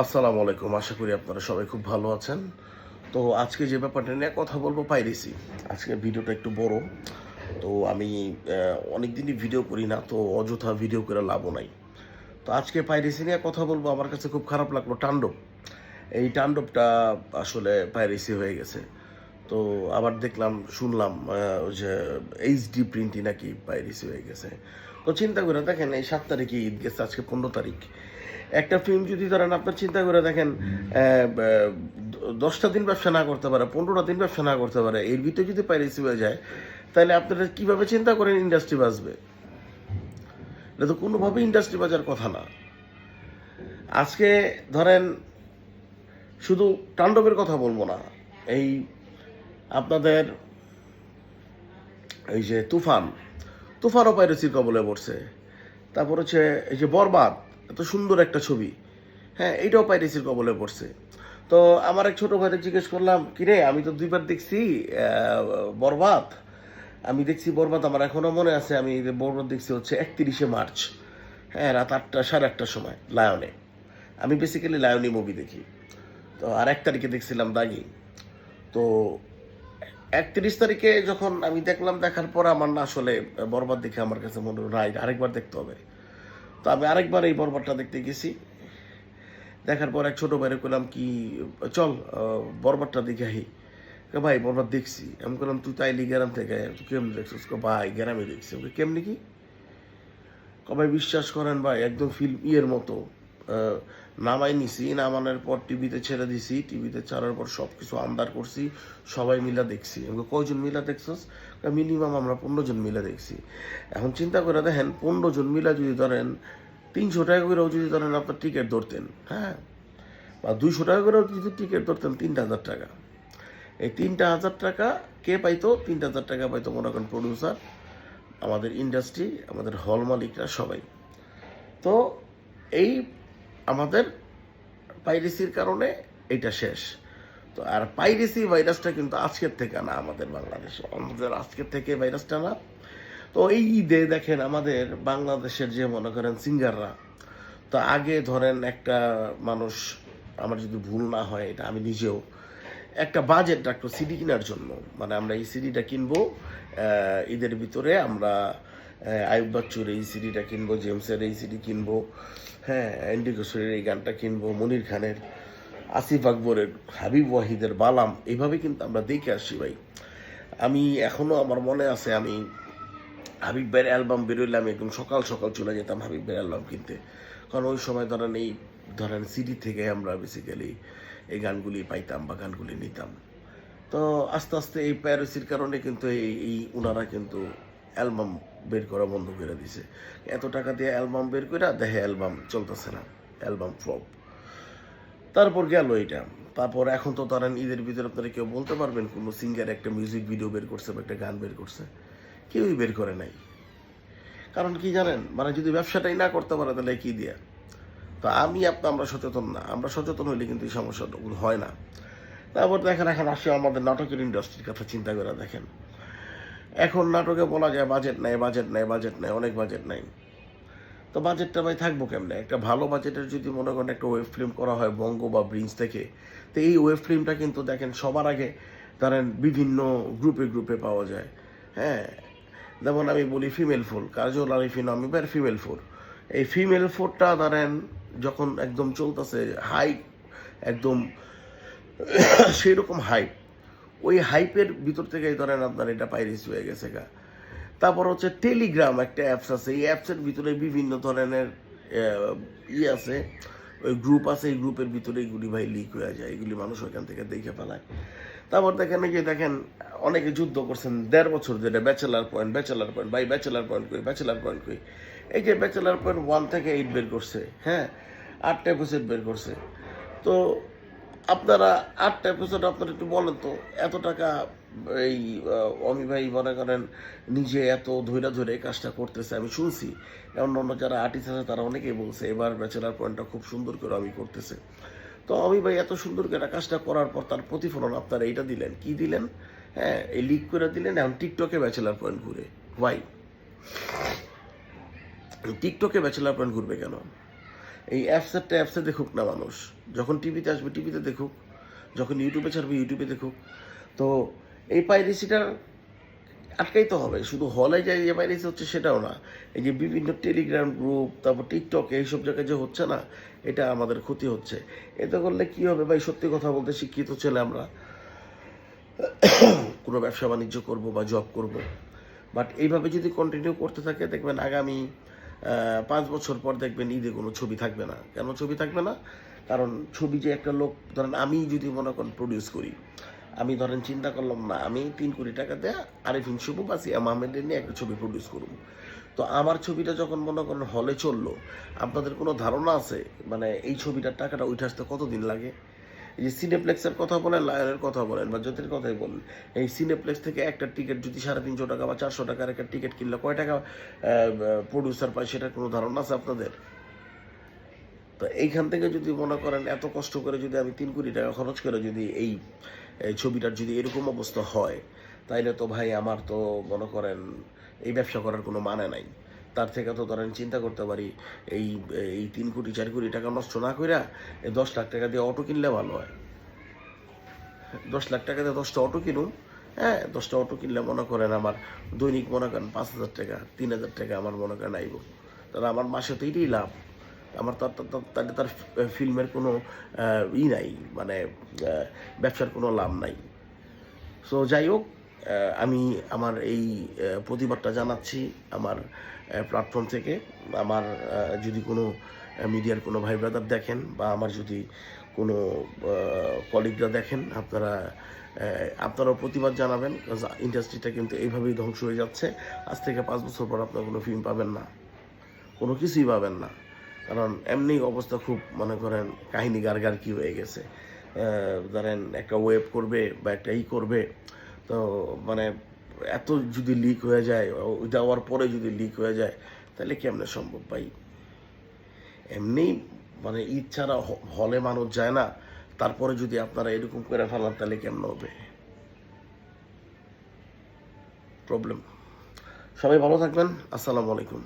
আসসালামু আলাইকুম। আশা করি আপনারা সবাই খুব ভালো আছেন। তো আজকে যে ব্যাপারটা নিয়ে কথা বলব, পাইরেসি। আজকে ভিডিওটা একটু বড়। তো আমি অনেক দিনই ভিডিও করি না, তো অযথা ভিডিও করে লাভও নাই। তো আজকে পাইরেসি নিয়ে কথা বলব। আমার কাছে খুব খারাপ লাগল তাণ্ডব। এই তাণ্ডবটা আসলে পাইরেসি হয়ে গেছে। তো আবার দেখলাম, শুনলাম যে এইচডি প্রিন্টই নাকি পাইরেসি হয়ে গেছে। তো চিন্তা করে দেখেন, এই সাত তারিখে ঈদ গেছে, আজকে পনেরো তারিখ। একটা ফিল্ম যদি ধরেন আপনার চিন্তা করে দেখেন দশটা দিন ব্যবসা না করতে পারে, পনেরোটা দিন ব্যবসা না করতে পারে, এর ভিতরে যদি পাইরেসি হয়ে যায়, তাহলে আপনারা কীভাবে চিন্তা করেন ইন্ডাস্ট্রি বাঁচবে? এটা তো কোনোভাবে ইন্ডাস্ট্রি বাজার কথা না। আজকে ধরেন, শুধু তাণ্ডবের কথা বলব না, এই আপনাদের এই যে তুফান, তুফানও পাইরেসির কবলে পড়ছে। তারপর হচ্ছে এই যে বরবাদ এত সুন্দর একটা ছবি। হ্যাঁ এইটাও পাইরেসির কবলে পড়ছে। তো আমার এক ছোট ভাইকে জিজ্ঞেস করলাম, কিরে, আমি তো দুইবার দেখছি বরবাদ। আমি দেখছি বরবাদ, আমার এখনও মনে আছে, আমি বরবাদ দেখছি হচ্ছে একত্রিশে মার্চ। হ্যাঁ রাত আটটা, সাড়ে আটটার সময়, লায়নে। আমি বেসিক্যালি লায়নি মুভি দেখি। তো আর এক তারিখে দেখছিলাম দাগি। তো একত্রিশ তারিখে যখন আমি দেখলাম, দেখার পর আমার না আসলে বরবাদ দেখে আমার কাছে মনে রাইট আরেকবার দেখতে হবে। তো আমি আরেকবার এই বর্বরটা দেখতে গেছি। দেখার পর এক ছোট বাইরে করলাম কি, চল বর্বরটা দেখে আহি। ভাই বর্বর দেখছি। আমি করলাম তুই তাই তাইলি গ্রাম থেকে তুই কেমনি দেখছিস? ভাই, গ্রামে দেখছি। ওকে কেমনি কি? কবাই বিশ্বাস করেন, ভাই, একদম ফিল্ম ইয়ের মতো। নামাই নিছি, নামানোর পর টিভিতে ছেড়ে দিছি, টিভিতে ছাড়ার পর সব কিছু আন্দার করছি, সবাই মিলা দেখছি। কয়জন মিলা দেখছস? মিনিমাম আমরা পনেরো জন মিলা দেখছি। এখন চিন্তা করে দেখেন, পনেরো জন মিলা যদি ধরেন, তিনশো টাকা করেও যদি ধরেন আপনার টিকিট ধরতেন হ্যাঁ? বা দুইশো টাকা করেও যদি টিকিট ধরতেন, তিনটা হাজার টাকা। এই তিনটা হাজার টাকা কে পাইতো? তিনটা হাজার টাকা পাইতো মনে করেন প্রডিউসার আমাদের ইন্ডাস্ট্রি আমাদের হল মালিকরা সবাই। তো এই আমাদের পাইরেসির কারণে এটা শেষ। তো আর পাইরেসি ভাইরাসটা কিন্তু আজকের থেকে না, আমাদের বাংলাদেশে। আমাদের আজকের থেকে ভাইরাসটা না। তো এই ঈদে দেখেন আমাদের বাংলাদেশের যে মনে করেন সিঙ্গাররা, তো আগে ধরেন একটা মানুষ, আমার যদি ভুল না হয়, এটা আমি নিজেও, একটা বাজেট রাখতো সিডি কেনার জন্য। মানে আমরা এই সিডিটা কিনবো ঈদের ভিতরে আমরা আয়ুব বাচ্চুর এই সিডিটা কিনবো, জেমসের এই সিডি কিনবো হ্যাঁ এন্ডি কিশোরের এই গানটা কিনবো, মনির খানের, আসিফ আকবরের, হাবিব ওয়াহিদের বালাম, এইভাবে কিন্তু আমরা দেখে আসছি ভাই। আমি এখনও, আমার মনে আছে, আমি হাবিব ভাইয়ের অ্যালবাম বেরোলে আমি একদম সকাল সকাল চলে যেতাম হাবিব ভাইয়ের অ্যালবাম কিনতে। কারণ ওই সময় ধরেন এই, ধরেন সিডি থেকে আমরা বেসিক্যালি এই গানগুলি পাইতাম বা গানগুলি নিতাম। তো আস্তে আস্তে এই প্যারিসির কারণে কিন্তু এই এই ওনারা কিন্তু অ্যালবাম বের করা বন্ধ করে দিছে। এত টাকা দিয়ে অ্যালবাম বের করে দেখে অ্যালবাম চলতেছে না, অ্যালবাম ফ্লপ। তারপর গেল এটা তারপর এখন তো ধরেন ঈদের ভিতরে আপনারা কেউ বলতে পারবেন, কোনো সিঙ্গার একটা মিউজিক ভিডিও বের করছে বা একটা গান বের করছে, কেউই বের করে নাই। কারণ কি জানেন মানে যদি ব্যবসাটাই না করতে পারে তাহলে কি দিয়া? তো আমি আপনি আমরা সচেতন না, আমরা সচেতন হইলে কিন্তু এই সমস্যাগুলো হয় না। তারপর দেখেন এখন আসে আমাদের নাটকের ইন্ডাস্ট্রির কথা চিন্তা করে দেখেন। এখন নাটকে বলা যায় বাজেট নাই বাজেট নাই বাজেট নাই, অনেক বাজেট নাই। তো বাজেটটা ভাই থাকব কেমনে? একটা ভালো বাজেটের যদি মনে করেন একটা ওয়েব ফিল্ম করা হয় বঙ্গ বা ব্রিঞ্জ থেকে তো এই ওয়েব ফিল্মটা কিন্তু দেখেন সবার আগে ধরেন বিভিন্ন গ্রুপে গ্রুপে পাওয়া যায়। হ্যাঁ যেমন আমি বলি ফিমেল ফুল কাজল আরিফিন আমিবার ফিমেল ফোর এই ফিমেল ফোরটা ধরেন যখন একদম চলতেছে হাই একদম সেই রকম হাইপ ওই হাইপের ভিতর থেকেই ধরেন আপনার এটা পাইরিস হয়ে গেছে গা। তারপর হচ্ছে টেলিগ্রাম একটা অ্যাপস আছে, এই অ্যাপসের ভিতরে বিভিন্ন ধরনের ই আছে, ওই গ্রুপ আছে, এই গ্রুপের ভিতরে এগুলি ভাই লিক হয়ে যায়, এগুলি মানুষ ওইখান থেকে দেখে ফেলায়। তারপর দেখেন যে দেখেন, অনেকে যুদ্ধ করছেন, দেড় বছর ধরে ব্যাচেলার পয়েন্ট ব্যাচেলার পয়েন্ট বাই ব্যাচেলার পয়েন্ট কই ব্যাচেলার পয়েন্ট কই। এই যে ব্যাচেলার পয়েন্ট ওয়ান থেকে এইট বের করছে হ্যাঁ আটটা এপিসোড বের করছে। তো আপনারা আটটা এপিসোড আপনারা একটু বলেন তো, এত টাকা এই অমি ভাই মনে করেন নিজে এত ধৈর্য ধরে কাজটা করতেছে, আমি শুনছি। এমন অন্য যারা আর্টিস্ট আছে, তারা অনেকেই বলছে, এবার ব্যাচেলার পয়েন্টটা খুব সুন্দর করে আমি করতেছে। তো অমি ভাই এত সুন্দর করে কাজটা করার পর তার প্রতিফলন আপনারা এইটা দিলেন। কি দিলেন? হ্যাঁ এই লিক করে দিলেন এখন টিকটকে ব্যাচেলার পয়েন্ট ঘুরে। ওয়াই টিকটকে ব্যাচেলার পয়েন্ট ঘুরবে কেন? এই অ্যাপসেরটা অ্যাপসে দেখুক না মানুষ। যখন টিভিতে আসবে টিভিতে দেখুক। যখন ইউটিউবে ছাড়বে ইউটিউবে দেখুক। তো এই পাইরেসিটার আটকাইতে হবে। শুধু হলে যে যে পাইরেসি হচ্ছে সেটাও না। এই যে বিভিন্ন টেলিগ্রাম গ্রুপ তারপর টিকটক এইসব জায়গায় যে হচ্ছে না, এটা আমাদের ক্ষতি হচ্ছে। এতে করলে কি হবে ভাই? সত্যি কথা বলতে শিক্ষিত ছেলে আমরা। কোনো ব্যবসা বাণিজ্য করব বা জব করব। বাট এইভাবে যদি কন্টিনিউ করতে থাকে, দেখবেন আগামী পাঁচ বছর পর দেখবেন ঈদে কোনো ছবি থাকবে না। কেন ছবি থাকবে না? কারণ ছবি যে একটা লোক, ধরেন আমি যদি মনে করেন প্রডিউস করি, আমি ধরেন চিন্তা করলাম, না, আমি তিন কোটি টাকা দেয়া আরিফিন শুভ বা সিয়াম আহমেদের নিয়ে একটা ছবি প্রডিউস করব তো আমার ছবিটা যখন মনে করেন হলে চলল, আপনাদের কোনো ধারণা আছে? মানে এই ছবিটার টাকাটা উঠে আসতে কতদিন লাগে? এই যে সিনেপ্লেক্সের কথা বলেন লায়নের কথা বলেন বা জ্যোতির কথাই বলেন, এই সিনেপ্লেক্স থেকে একটা টিকিট যদি সাড়ে তিনশো টাকা বা চারশো টাকার একটা টিকিট কিনলে কয় টাকা প্রডিউসার পায় সেটার কোনো ধারণা আছে আপনাদের? তো এইখান থেকে যদি মনে করেন এত কষ্ট করে যদি আমি তিন কোটি টাকা খরচ করে যদি এই এই ছবিটার যদি এরকম অবস্থা হয়, তাইলে তো ভাই আমার তো মনে করেন এই ব্যবসা করার কোনো মানে নাই। তার থেকে তো ধরেন চিন্তা করতে পারি, এই এই তিন কোটি, চার কোটি টাকা নষ্ট না কইরা দশ লাখ টাকা দিয়ে অটো কিনলে ভালো হয়। দশ লাখ টাকা দিয়ে দশটা অটো কিনুন হ্যাঁ দশটা অটো কিনলে মনে করেন আমার দৈনিক মনে করেন পাঁচ হাজার টাকা, তিন হাজার টাকা আমার মনে করেন আইব। তাহলে আমার মাসে তো এটাই লাভ। আমার তার, তার- তার- ফিল্মের কোনো ই নাই মানে ব্যবসার কোনো লাভ নাই। সো যাই হোক আমি আমার এই প্রতিবাদটা জানাচ্ছি, আমার প্ল্যাটফর্ম থেকে আমার যদি কোনো মিডিয়ার কোনো ভাই ব্রাদার দেখেন বা আমার যদি কোনো কলিগরা দেখেন, আপনারা আপনারাও প্রতিবাদ জানাবেন ইন্ডাস্ট্রিটা কিন্তু এইভাবেই ধ্বংস হয়ে যাচ্ছে। আজ থেকে পাঁচ বছর পর আপনারা কোনো ফিল্ম পাবেন না। কোনো কিছুই পাবেন না। কারণ এমনি অবস্থা খুব, মনে করেন, কাহিনী গারগার কি হয়ে গেছে। ধরেন একটা ওয়েব করবে বা একটা ই করবে, তো মানে এত যদি লিক হয়ে যায় দেওয়ার পরে যদি লিক হয়ে যায়, তাহলে কেমনে সম্ভব ভাই? এমনি মানে ছাড়া হলে মানুষ যায় না, তারপরে যদি আপনারা এরকম করে ফেলান, তাহলে কেমন হবে? প্রবলেম সবাই ভালো থাকবেন, আসসালামু আলাইকুম।